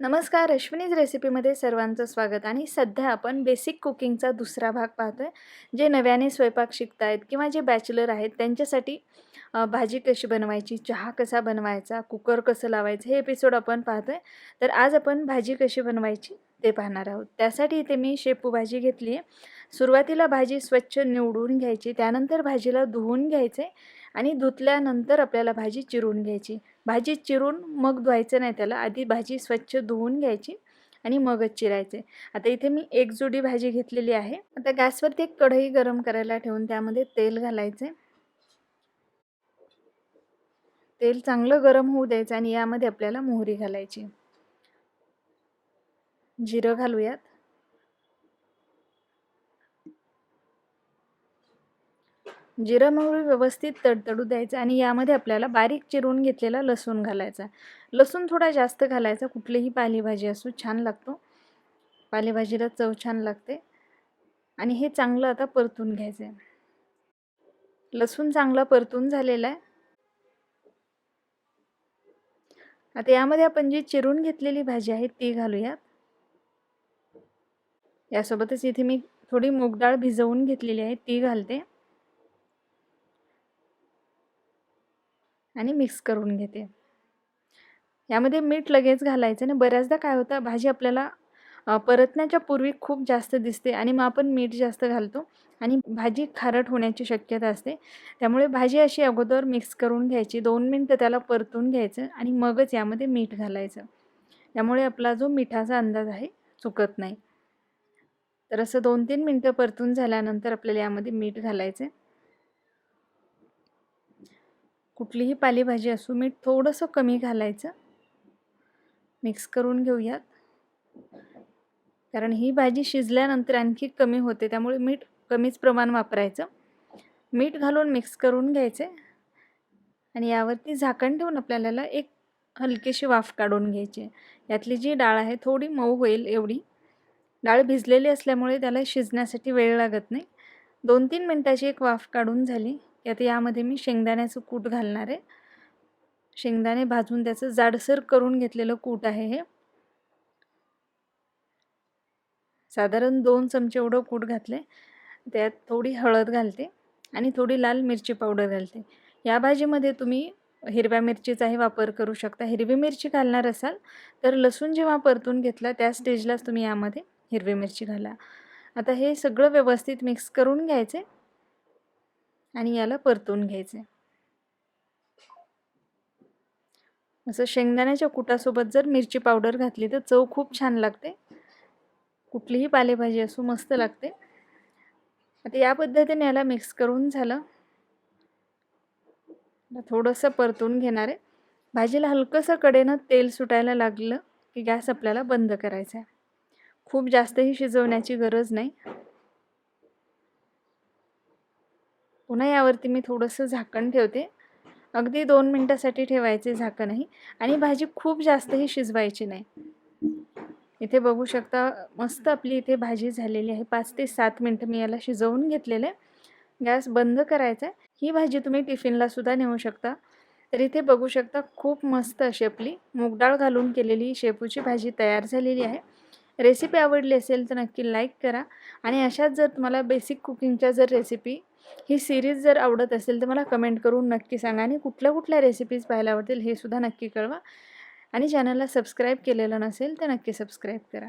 नमस्कार अश्विनीज रेसिपीमध्ये सर्वांचं स्वागत. आणि सध्या आपण बेसिक कुकिंगचा दुसरा भाग पाहतो आहे जे नव्याने स्वयंपाक शिकतायत किंवा जे बॅचलर आहेत त्यांच्यासाठी भाजी कशी बनवायची चहा कसा बनवायचा कुकर कसं लावायचं हे एपिसोड आपण पाहतो आहे तर आज आपण भाजी कशी बनवायची ते पाहणार आहोत. त्यासाठी इथे मी शेपू भाजी घेतली आहे. सुरुवातीला भाजी स्वच्छ निवडून घ्यायची त्यानंतर भाजीला धुवून घ्यायचे आणि धुतल्यानंतर आपल्याला भाजी चिरून घ्यायची. भाजी चिरून मग धुवायचं नाही त्याला आधी भाजी स्वच्छ धुवून घ्यायची आणि मगच चिरायचे. आता इथे मी एक जुडी भाजी घेतलेली आहे. आता गॅसवरती एक कढई गरम करायला ठेवून त्यामध्ये तेल घालायचे. तेल चांगलं गरम होऊ द्यायचं आणि यामध्ये आपल्याला मोहरी घालायची. जिरं घालूयात. जिरं मोहरी व्यवस्थित तडतडू द्यायचं आणि यामध्ये आपल्याला बारीक चिरून घेतलेला लसूण घालायचा. लसूण थोडा जास्त घालायचा कुठलीही पालेभाजी असो छान लागतो. पालेभाजीला चव छान लागते. आणि हे चांगलं आता परतून घ्यायचं आहे लसूण चांगला परतून झालेला आहे. आता यामध्ये आपण जी चिरून घेतलेली भाजी आहे ती घालूयात. यासोबतच इथे मी थोडी मूग डाळ भिजवून घेतलेली आहे ती घालते. आणि मिक्स करून घेते. यामध्ये मीठ लगेच घालायचं आणि बऱ्याचदा काय होतं भाजी आपल्याला परतण्याच्या पूर्वी खूप जास्त दिसते आणि मग आपण मीठ जास्त घालतो आणि भाजी खारट होण्याची शक्यता असते. त्यामुळे भाजी अशी अगोदर मिक्स करून घ्यायची दोन मिनटं त्याला परतून घ्यायचं आणि मगच यामध्ये मीठ घालायचं. त्यामुळे आपला जो मिठाचा अंदाज आहे चुकत नाही. तर असं दोन तीन मिनटं परतून झाल्यानंतर आपल्याला यामध्ये मीठ घालायचं कुठलीही पालेभाजी असू मीठ थोडंसं कमी घालायचं. मिक्स करून घेऊयात. कारण ही भाजी शिजल्यानंतर आणखी कमी होते त्यामुळे मीठ कमीच प्रमाण वापरायचं. मीठ घालून मिक्स करून घ्यायचे आणि यावरती झाकण ठेवून आपल्याला एक हलकीशी वाफ काढून घ्यायची यातली जी डाळ आहे थोडी मऊ होईल एवढी. डाळ भिजलेली असल्यामुळे त्याला शिजण्यासाठी वेळ लागत नाही. दोन तीन मिनटाची एक वाफ काढून झाली. की आता यामध्ये मी शेंगदाण्याचं कूट घालणार आहे. शेंगदाणे भाजून त्याचं जाडसर करून घेतलेलं कूट आहे हे. साधारण दोन चमचे एवढं कूट घातले त्यात थोडी हळद घालते आणि थोडी लाल मिरची पावडर घालते. या भाजीमध्ये तुम्ही हिरव्या मिरचीचाही वापर करू शकता. हिरवी मिरची घालणार असाल तर लसूण जेव्हा परतून घेतला त्या स्टेजलाच तुम्ही यामध्ये हिरवी मिरची घाला. आता हे सगळं व्यवस्थित मिक्स करून घ्यायचे आणि याला परतून घ्यायचे. असं शेंगदाण्याच्या कुटासोबत जर मिरची पावडर घातली तर चव खूप छान लागते. कुठलीही पालेभाजी असो मस्त लागते. आता या पद्धतीने याला मिक्स करून झालं. थोडंसं परतून घेणार आहे. भाजीला हलकंसं कडेनं तेल सुटायला लागलं की गॅस आपल्याला बंद करायचा आहे. खूप जास्तही शिजवण्याची गरज नाही. पुन्हा यावरती मी थोडंसं झाकण ठेवते. अगदी दोन मिनटासाठी ठेवायचे झाकणही आणि भाजी खूप जास्तही शिजवायची नाही. इथे बघू शकता मस्त आपली इथे भाजी झालेली आहे. पाच ते सात मिनटं मी याला शिजवून घेतलेलं. आहे गॅस बंद करायचा आहे. ही भाजी तुम्ही टिफिनला सुद्धा नेऊ शकता. तर इथे बघू शकता खूप मस्त अशी आपली मूगडाळ घालून केलेली शेपूची भाजी तयार झालेली आहे. रेसिपी आवडली असेल तर नक्की लाईक करा. आणि अशाच जर तुम्हाला बेसिक कुकिंगच्या जर रेसिपी ही सिरीज जर आवडत असेल तर मला कमेंट करून नक्की सांगा आणि कुठल्या कुठल्या रेसिपीज पाहायला आवडतील हे सुद्धा नक्की कळवा. आणि चॅनलला सबस्क्राईब केलेलं नसेल तर नक्की सबस्क्राईब करा.